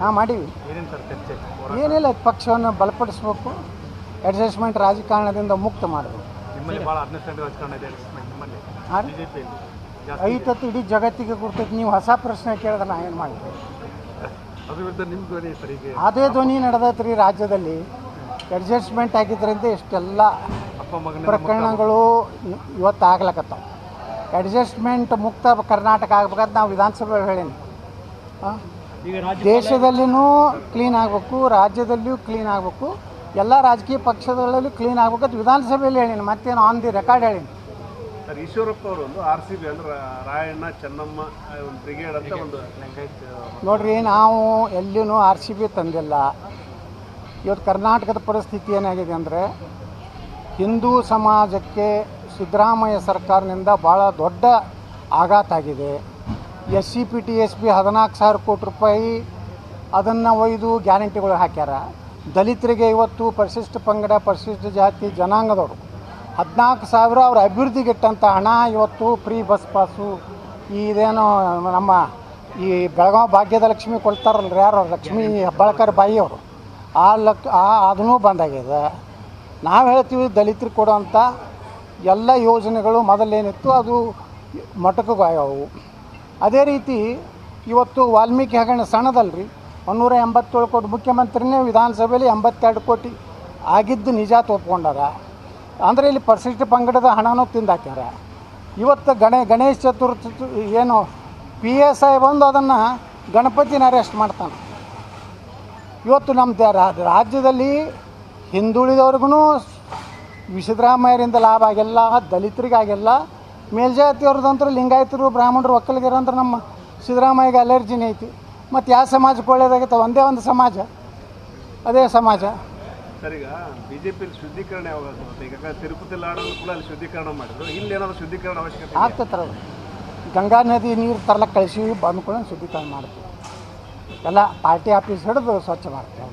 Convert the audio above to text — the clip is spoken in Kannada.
ಹಾಂ? ಮಾಡೀವಿ. ಏನಿಲ್ಲ ಪಕ್ಷವನ್ನು ಬಲಪಡಿಸ್ಬೇಕು ಅಡ್ಜಸ್ಟ್ಮೆಂಟ್ ರಾಜಕಾರಣದಿಂದ ಮುಕ್ತ ಮಾಡಬೇಕು. ಐತತ್ತು ಇಡೀ ಜಗತ್ತಿಗೆ ಗುರ್ತೈತಿ ನೀವು ಹೊಸ ಪ್ರಶ್ನೆ ಕೇಳಿದ್ರೆ ನಾ ಏನು ಮಾಡ್ತೀನಿ ಅದೇ ಧ್ವನಿ ನಡೆದ್ರಿ ರಾಜ್ಯದಲ್ಲಿ. ಅಡ್ಜಸ್ಟ್ಮೆಂಟ್ ಆಗಿದ್ರಿಂದ ಇಷ್ಟೆಲ್ಲ ಪ್ರಕರಣಗಳು ಇವತ್ತು ಆಗ್ಲಕತ್ತಾವ ಅಡ್ಜಸ್ಟ್ಮೆಂಟ್ ಮುಕ್ತ ಕರ್ನಾಟಕ ಆಗ್ಬೇಕಂತ ನಾವು ವಿಧಾನಸಭೆ ಹೇಳೀನಿ. ದೇಶದಲ್ಲಿನೂ ಕ್ಲೀನ್ ಆಗಬೇಕು ರಾಜ್ಯದಲ್ಲಿಯೂ ಕ್ಲೀನ್ ಆಗಬೇಕು ಎಲ್ಲ ರಾಜಕೀಯ ಪಕ್ಷಗಳಲ್ಲೂ ಕ್ಲೀನ್ ಆಗ್ಬೇಕಂತ ವಿಧಾನಸಭೆಯಲ್ಲಿ ಹೇಳೀನಿ ಮತ್ತೇನು ಆನ್ ದಿ ರೆಕಾರ್ಡ್ ಹೇಳೀನಿ. ಸರ್ ಈಶ್ವರಪ್ಪ ಅವರು ಒಂದು ಆರ್ ಸಿ ಬಿ ಅಂದ್ರೆ ರಾಯಣ್ಣ ಚೆನ್ನಮ್ಮ ಒಂದು ಬ್ರಿಗೇಡ್ ಅಂತ ಒಂದು ನೋಡ್ರಿ ನಾವು ಎಲ್ಲಿನೂ ಆರ್ ಸಿ ಬಿ ತಂದಿಲ್ಲ. ಇವತ್ತು ಕರ್ನಾಟಕದ ಪರಿಸ್ಥಿತಿ ಏನಾಗಿದೆ ಅಂದರೆ ಹಿಂದೂ ಸಮಾಜಕ್ಕೆ ಸಿದ್ದರಾಮಯ್ಯ ಸರ್ಕಾರದಿಂದ ಭಾಳ ದೊಡ್ಡ ಆಘಾತ ಆಗಿದೆ. S C P T S P ಹದಿನಾಲ್ಕು ಸಾವಿರ ಕೋಟಿ ರೂಪಾಯಿ ಅದನ್ನು ಒಯ್ದು ಗ್ಯಾರಂಟಿಗಳು ಹಾಕ್ಯಾರ. ದಲಿತರಿಗೆ ಇವತ್ತು ಪರಿಶಿಷ್ಟ ಪಂಗಡ, ಪರಿಶಿಷ್ಟ ಜಾತಿ, ಜನಾಂಗದವರು ಹದಿನಾಲ್ಕು ಸಾವಿರ ಅವ್ರ ಅಭಿವೃದ್ಧಿಗಿಟ್ಟಂಥ ಹಣ ಇವತ್ತು ಫ್ರೀ ಬಸ್ ಪಾಸು ಇದೇನೋ ನಮ್ಮ ಈ ಬೆಳಗಾವಿ ಭಾಗ್ಯದ ಲಕ್ಷ್ಮಿ ಕೊಡ್ತಾರಲ್ರಿ ಯಾರು ಲಕ್ಷ್ಮೀ ಹೆಬ್ಬಾಳ್ಕರ್ ಬಾಯಿಯವರು ಆ ಲಕ್, ಆ ಅದನ್ನೂ ಬಂದಾಗಿದೆ ನಾವು ಹೇಳ್ತೀವಿ ದಲಿತರಿಗೆ ಕೊಡೋಂಥ ಎಲ್ಲ ಯೋಜನೆಗಳು ಮೊದಲೇನಿತ್ತು, ಅದು ಮೊಟಕುಗಾಯವು ಅದೇ ರೀತಿ ಇವತ್ತು ವಾಲ್ಮೀಕಿ ಹಗರಣ ಸಣ್ಣದಲ್ರಿ ಒಂದೂರ ಎಂಬತ್ತೇಳು ಕೋಟಿ ಮುಖ್ಯಮಂತ್ರಿನೇ ವಿಧಾನಸಭೆಯಲ್ಲಿ ಎಂಬತ್ತೆರಡು ಕೋಟಿ ಆಗಿದ್ದು ನಿಜ ಒಪ್ಕೊಂಡಾರ ಅಂದರೆ ಇಲ್ಲಿ ಪರಿಶಿಷ್ಟ ಪಂಗಡದ ಹಣನೂ ತಿಂದಾಕ್ಯಾರ. ಇವತ್ತು ಗಣೇ, ಗಣೇಶ ಚತುರ್ಥಿ ಏನು, ಪಿ ಎಸ್ ಐ ಬಂದು ಅದನ್ನು ಗಣಪತಿನ ಅರೆಸ್ಟ್ ಮಾಡ್ತಾನೆ. ಇವತ್ತು ನಮ್ಮ ರಾಜ್ಯದಲ್ಲಿ ಹಿಂದುಳಿದವ್ರಿಗೂ ಸಿದ್ದರಾಮಯ್ಯರಿಂದ ಲಾಭ ಆಗಿಲ್ಲ ದಲಿತರಿಗಾಗಿಲ್ಲ. ಮೇಲ್ಜಾತಿಯವ್ರದ್ದಂತರೂ ಲಿಂಗಾಯತರು ಬ್ರಾಹ್ಮಣರು ಒಕ್ಕಲಿಗರಂದ್ರೆ ನಮ್ಮ ಸಿದ್ದರಾಮಯ್ಯಗೆ ಅಲರ್ಜಿನೇ ಐತಿ. ಮತ್ತು ಯಾವ ಸಮಾಜಕ್ಕೆ ಒಳ್ಳೇದಾಗೈತೆ ಒಂದೇ ಒಂದು ಸಮಾಜ. ಅದೇ ಸಮಾಜ. ಸರಿಗ ಬಿಜೆಪಿಯಲ್ಲಿ ಶುದ್ಧೀಕರಣ ಯಾವಾಗ ಈಗ ಯಾಕಂದ್ರೆ ತಿರುಪತಿ ಲಾಡನ್ನು ಕೂಡ ಅಲ್ಲಿ ಶುದ್ಧೀಕರಣ ಮಾಡಿದ್ರು. ಇಲ್ಲಿ ಏನಾದರೂ ಶುದ್ಧೀಕರಣ ಅವಶ್ಯಕತೆ ಗಂಗಾ ನದಿ ನೀರು ತರಲಕ್ಕೆ ಕಳಿಸಿ ಬಂದ್ಕೊಂಡು ಶುದ್ಧೀಕರಣ ಮಾಡ್ತೀವಿ. ಎಲ್ಲ ಪಾರ್ಟಿ ಆಫೀಸ್ ಹಿಡಿದು ಸ್ವಚ್ಛ ಮಾಡ್ತೀವಿ.